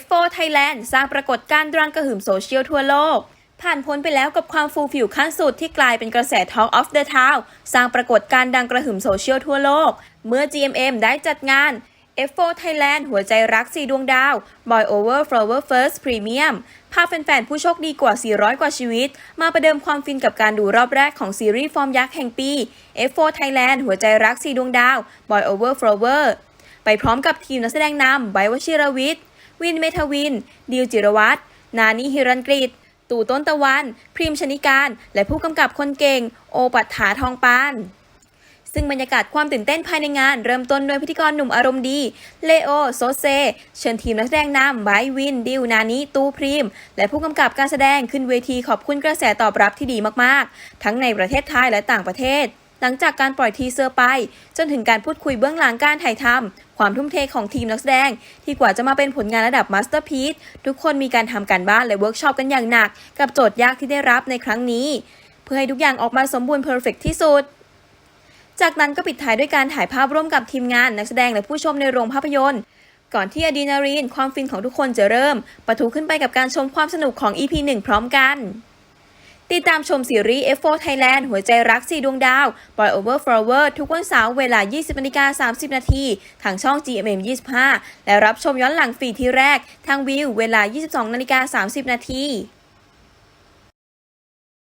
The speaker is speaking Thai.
F4 Thailand สร้างปรากฏการณ์ดรังกระหึ่มโซเชียลทั่วโลก ผ่านพ้นไปแล้วกับความฟูลฟิวขั้นสุดที่กลายเป็นกระแส Talk of the Town สร้างปรากฏการณ์ดังกระหึ่มโซเชียลทั่วโลก เมื่อ GMM ได้จัดงาน F4 Thailand หัวใจรัก4ดวงดาว Boy Over Flower First Premium พาแฟนๆ ผู้โชคดีกว่า 400 กว่าชีวิต มาประเดิมความฟินกับการดูรอบแรกของซีรีส์ฟอร์มยักษ์แห่งปี F4 Thailand หัวใจรัก4ดวงดาว Boy Over Flower ไปพร้อมกับทีมนักแสดงนำไบวชิรวิทย์ วินเมทวิน ดิวจิรวัตรนานีฮิรันกฤตตู่ต้นตะวัน พริมชนิการ และผู้กำกับคนเก่ง โอปัฏฐาทองปาน ซึ่งบรรยากาศความตื่นเต้นภายในงาน เริ่มต้นโดยพิธีกรหนุ่มอารมณ์ดี เลโอ โซเซ เชิญทีมนักแสดงนำไบวิน ดิว นานิ ตูพริม และผู้กำกับการแสดงขึ้นเวทีขอบคุณกระแสตอบรับที่ดีมาก ๆ ทั้งในประเทศไทยและต่างประเทศ หลังจากการปล่อยทีเซอร์ไป จนถึงการพูดคุยเบื้องหลังการถ่ายทำความทุ่มเทของทีมนักแสดง ที่กว่าจะมาเป็นผลงานระดับมาสเตอร์พีซทุกคนมีการทำการบ้านและเวิร์กช็อปกันอย่างหนัก กับโจทย์ยากที่ได้รับในครั้งนี้ เพื่อให้ทุกอย่างออกมาสมบูรณ์เพอร์เฟกที่สุดจากนั้นก็ปิดท้ายด้วยการถ่ายภาพร่วมกับทีมงานนักแสดงและผู้ชมในโรงภาพยนตร์ ก่อนที่อะดรีนาลีนความฟินของทุกคนจะเริ่มปะทุขึ้นไปกับการชมความสนุกของ EP 1 พร้อมกัน ติดตามชมซีรีส์ F4 Thailand หัวใจรัก4ดวงดาว Boy Over Flower ทุกวันเสาร์เวลา 20นาฬิกา30 นาที ทางช่อง GMM 25 และรับชมย้อนหลังฟรีที่แรก ทางวิวเวลา 22นาฬิกา30 นาที